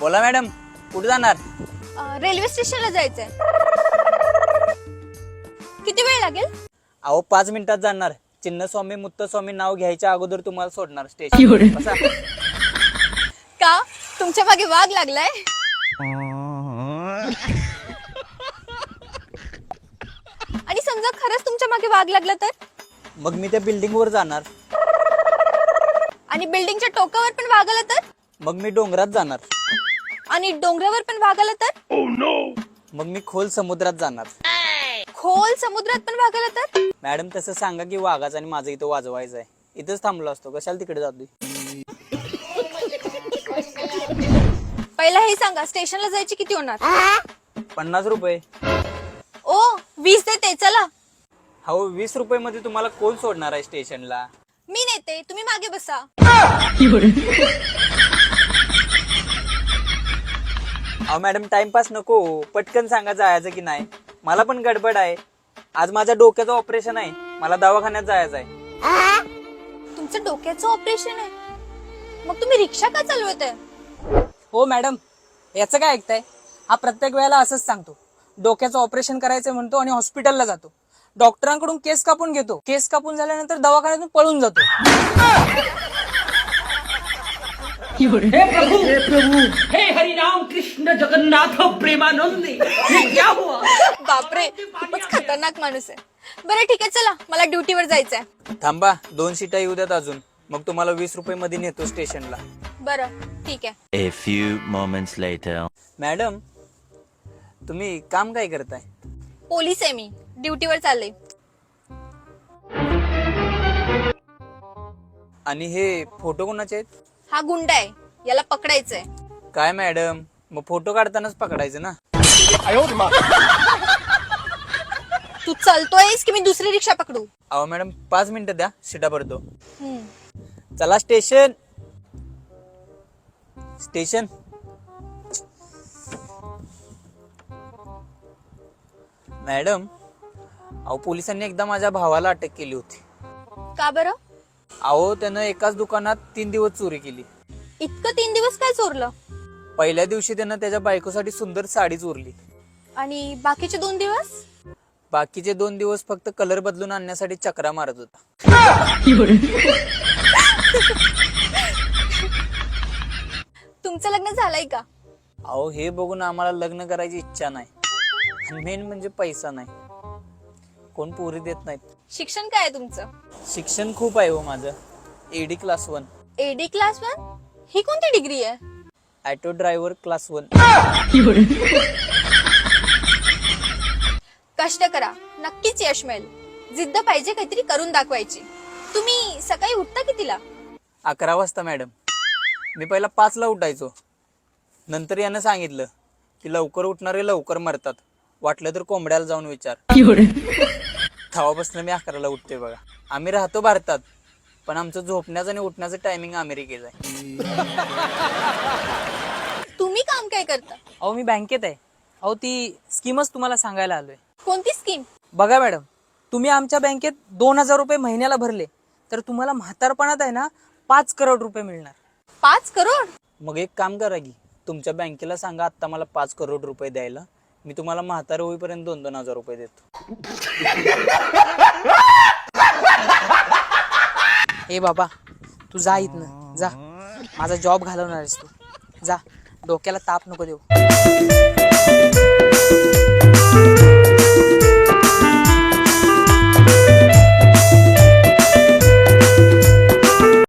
बोला मॅडम कुठे जाणार? रेल्वे स्टेशनला जायचंय. किती वेळ लागेल? अहो पाच मिनिटात जाणार. चिन्नस्वामी मुत्तस्वामी नाव घ्यायच्या अगोदर तुम्हाला सोडणार स्टेशन बसा. का? तुमच्या मागे वाघ लागलाय? आणि समजा खरंच तुमच्या मागे वाघ लागला तर? मग मी त्या बिल्डिंग वर जाणार. आणि बिल्डिंगच्या टोकावर पण वाघ आला तर? मग मी डोंगरात जाणार. आणि डोंगरावर पण आला तर? मग मी खोल समुद्रात जाणार. खोल समुद्रात पण वाघ आला तर? मॅडम तसं सांगा की वाघाचं आणि माझं इथं वाजवायचं आहे. इथंच थांबलो असतो. कशाला तिकडे जातोय? पहिला हे सांगा स्टेशनला जायचे किती होणार? पन्नास रुपये. ओ वीस देते चला. हो वीस रुपये मध्ये तुम्हाला कोण सोडणार आहे स्टेशनला? मी नेते तुम्ही मागे बसा. अहो मॅडम टाइमपास नको. पटकन सांगा जायचं की नाही. मला पण गडबड आहे. आज माझ्या डोक्याचं ऑपरेशन आहे. मला दवाखान्यात जायचं आहे. तुमचं डोक्याचं ऑपरेशन आहे? मग तुम्ही रिक्षा का चालवत आहे हो मॅडम याचं काय ऐकताय? हा प्रत्येक वेळेला असंच सांगतो. डोक्याचं ऑपरेशन करायचं म्हणतो आणि हॉस्पिटलला जातो. डॉक्टरांकडून केस कापून घेतो. केस कापून झाल्यानंतर दवाखान्यातून पळून जातो. हे प्रभु। हे प्रभु। हे हरि राम कृष्ण जगन्नाथ प्रेमानंद। ये क्या हुआ? बापरे खूपच खतरनाक माणूस आहे. बरं ठीक आहे चला मला ड्युटीवर जायचंय. थांबा दोन सीटा येऊ द्यात अजून. मग तुम्हाला वीस रुपये मध्ये नेतो स्टेशनला. बरं ठीक आहे. A few moments later. Madam तुम्ही काम काय करताय? पोलीस आहे मी. ड्युटीवर चालले आणि हे फोटो कोणाचे आहेत? हा गुंड आहे. याला पकडायचंय. काय मॅडम? मग फोटो काढतानाच पकडायचं ना? तू चालतोयस की मी दुसरी रिक्षा पकडू? अहो मॅडम पाच मिनिटं द्या. सीटा भरतो. हम्म. चला स्टेशन. स्टेशन. मॅडम अहो पोलिसांनी एकदा माझ्या भावाला अटक केली होती. का बरं? अहो त्यानं एकाच दुकानात तीन दिवस चोरी केली. इतकं तीन दिवस काय चोरलं? पहिल्या दिवशी त्यानं त्याच्या बायकोसाठी सुंदर साडी चोरली. आणि बाकीचे दोन दिवस? बाकीचे दोन दिवस फक्त कलर बदलून आणण्यासाठी चक्रा मारत होता. तुमचं लग्न झालंय का? अहो हे बघून आम्हाला लग्न करायची इच्छा नाही. मेन म्हणजे पैसा नाही. कोण पोरी देत नाहीत. शिक्षण काय आहे तुमचं? शिक्षण खूप आहे हो माझं. AD class one AD class one ही कोणती डिग्री आहे? ॲटो ड्रायव्हर क्लास वन कष्ट करा. नक्कीच यश मिळेल. जिद्द पाहिजे काहीतरी करून दाखवायची. तुम्ही सकाळी उठता कितीला अकरा वाजता मॅडम मी पहिला पाचला उठायचो. नंतर यानं सांगितलं की लवकर उठणारे लवकर मरतात. वाटलं तर कोंबड्याला जाऊन विचार. तेव्हापासून मी अकराला उठतोय बघा. आम्ही राहतो भारतात पण आमचं झोपण्याचं आणि उठण्याचं टायमिंग अमेरिकेचं आहे. तुम्ही काम काय करता? अहो मी बँकेत आहे. अहो ती स्कीमच तुम्हाला सांगायला आलोय. कोणती स्कीम? बघा मॅडम तुम्ही आमच्या बँकेत दोन हजार रुपये महिन्याला भरले तर तुम्हाला म्हातारपणात आहे ना पाच करोड रुपये मिळणार. पाच करोड? मग एक काम करा की तुमच्या बँकेला सांगा आत्ता मला पाच करोड रुपये द्यायला. मी तुम्हाला म्हातारे होईपर्यंत दोन दोन हजार रुपये देतो. हे बाबा तू जा इथनं. जा. माझा जॉब घालवणार आहेस तू. जा. डोक्याला ताप नको देऊ.